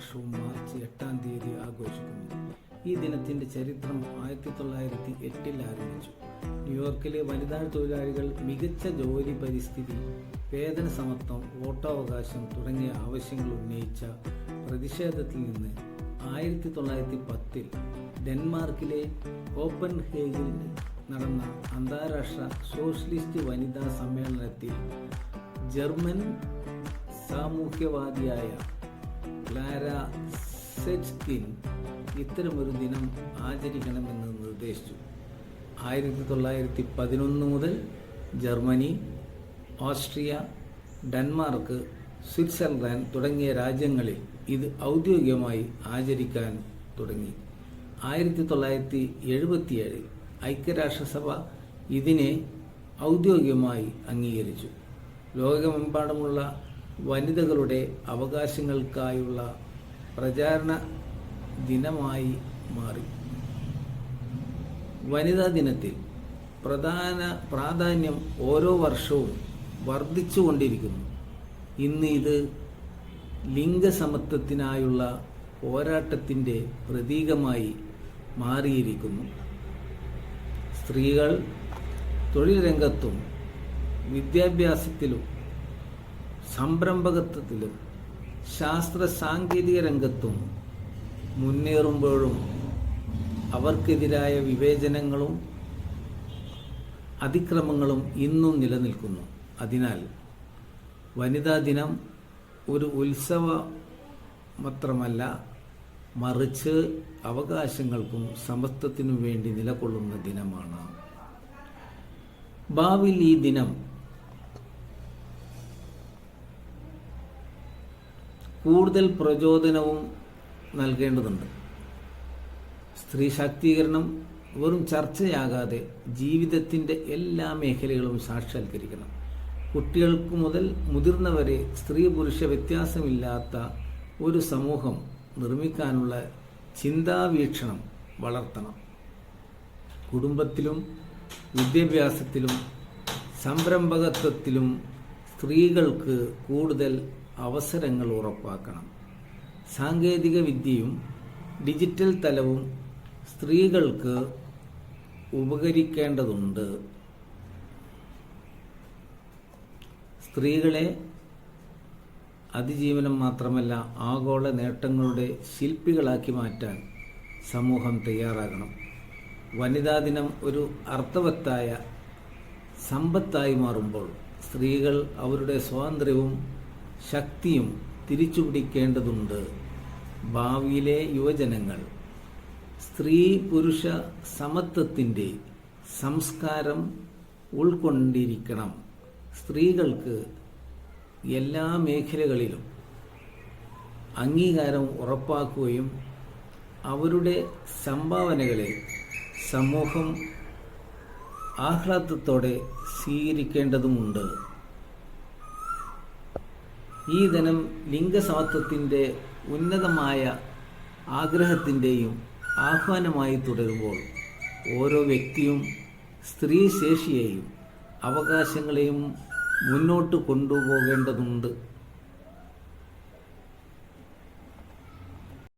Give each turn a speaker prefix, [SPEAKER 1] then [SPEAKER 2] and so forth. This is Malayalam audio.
[SPEAKER 1] വർഷവും മാർച്ച് എട്ടാം തീയതി ആഘോഷിക്കുന്നു. ഈ ദിനത്തിന്റെ ചരിത്രം ആയിരത്തി തൊള്ളായിരത്തി എട്ടിൽ ആരംഭിച്ചു. ന്യൂയോർക്കിലെ വനിതാ തൊഴിലാളികൾ മികച്ച ജോലി പരിസ്ഥിതി വേതന സമത്വം വോട്ടവകാശം തുടങ്ങിയ ആവശ്യങ്ങൾ ഉന്നയിച്ച പ്രതിഷേധത്തിൽ നിന്ന് ആയിരത്തി തൊള്ളായിരത്തി പത്തിൽ ഡെൻമാർക്കിലെ ഓപ്പൺ ഹേഗിൽ നടന്ന അന്താരാഷ്ട്ര സോഷ്യലിസ്റ്റ് വനിതാ സമ്മേളനത്തിൽ ജർമ്മൻ സാമൂഹ്യവാദിയായ ക്ലാര സെറ്റ്കിൻ ഇത്തരമൊരു ദിനം ആചരിക്കണമെന്ന് നിർദ്ദേശിച്ചു. ആയിരത്തി തൊള്ളായിരത്തി പതിനൊന്ന് മുതൽ ജർമ്മനി ഓസ്ട്രിയ ഡെൻമാർക്ക് സ്വിറ്റ്സർലാൻഡ് തുടങ്ങിയ രാജ്യങ്ങളിൽ ഇത് ഔദ്യോഗികമായി ആചരിക്കാൻ തുടങ്ങി. ആയിരത്തി തൊള്ളായിരത്തി എഴുപത്തിയേഴിൽ ഐക്യരാഷ്ട്രസഭ ഇതിനെ ഔദ്യോഗികമായി അംഗീകരിച്ചു. ലോകമെമ്പാടുമുള്ള വനിതകളുടെ അവകാശങ്ങൾക്കായുള്ള പ്രചാരണ ദിനമായി മാറി. വനിതാ ദിനത്തിൽ പ്രധാന പ്രാധാന്യം ഓരോ വർഷവും വർദ്ധിച്ചുകൊണ്ടിരിക്കുന്നു ഇന്ന് ഇത് ലിംഗസമത്വത്തിനായുള്ള പോരാട്ടത്തിന്റെ പ്രതീകമായി മാറിയിരിക്കുന്നു. സ്ത്രീകൾ തൊഴിൽ രംഗത്തും വിദ്യാഭ്യാസത്തിലും സംരംഭകത്വത്തിലും ശാസ്ത്ര സാങ്കേതിക രംഗത്തും മുന്നേറുമ്പോഴും അവർക്കെതിരായ വിവേചനങ്ങളും അതിക്രമങ്ങളും ഇന്നും നിലനിൽക്കുന്നു. അതിനാൽ വനിതാ ദിനം ഒരു ഉത്സവ മാത്രമല്ല മറിച്ച് അവകാശങ്ങൾക്കും സമത്വത്തിനും വേണ്ടി നിലകൊള്ളുന്ന ദിനമാണ്. ഭാവിയിൽ ഈ ദിനം കൂടുതൽ പ്രചോദനവും നൽകേണ്ടതുണ്ട്. സ്ത്രീ ശാക്തീകരണം വെറും ചർച്ചയാകാതെ ജീവിതത്തിന്റെ എല്ലാ മേഖലകളും സാക്ഷാത്കരിക്കണം. കുട്ടികൾക്ക് മുതൽ മുതിർന്നവരെ സ്ത്രീ പുരുഷ വ്യത്യാസമില്ലാത്ത ഒരു സമൂഹം നിർമ്മിക്കാനുള്ള ചിന്താവീക്ഷണം വളർത്തണം. കുടുംബത്തിലും വിദ്യാഭ്യാസത്തിലും സംരംഭകത്വത്തിലും സ്ത്രീകൾക്ക് കൂടുതൽ അവസരങ്ങൾ ഉറപ്പാക്കണം. സാങ്കേതിക വിദ്യയും ഡിജിറ്റൽ തലവും സ്ത്രീകൾക്ക് ഉപകരിക്കേണ്ടതുണ്ട്. സ്ത്രീകളെ അതിജീവനം മാത്രമല്ല ആഗോള നേട്ടങ്ങളുടെ ശില്പികളാക്കി മാറ്റാൻ സമൂഹം തയ്യാറാകണം. വനിതാ ദിനം ഒരു അർത്ഥവത്തായ സമ്പത്തായി മാറുമ്പോൾ സ്ത്രീകൾ അവരുടെ സ്വാതന്ത്ര്യവും ശക്തിയും തിരിച്ചുപിടിക്കേണ്ടതുണ്ട്. ഭാവിയിലെ യുവജനങ്ങൾ സ്ത്രീ പുരുഷ സമത്വത്തിന്റെ സംസ്കാരം ഉൾക്കൊണ്ടിരിക്കണം. സ്ത്രീകൾക്ക് എല്ലാ മേഖലകളിലും അംഗീകാരം ഉറപ്പാക്കുകയും അവരുടെ സംഭാവനകളെ സമൂഹം ആഹ്ലാദത്തോടെ സ്വീകരിക്കേണ്ടതുമുണ്ട്. ഈ ദിനം ലിംഗസമത്വത്തിന്റെ ഉന്നതമായ ആഗ്രഹത്തിന്റെയും ആഹ്വാനമായി തുടരുമ്പോൾ ഓരോ വ്യക്തിയും സ്ത്രീ ശേഷിയെയും അവകാശങ്ങളെയും മുന്നോട്ട് കൊണ്ടുപോകേണ്ടതുണ്ട്.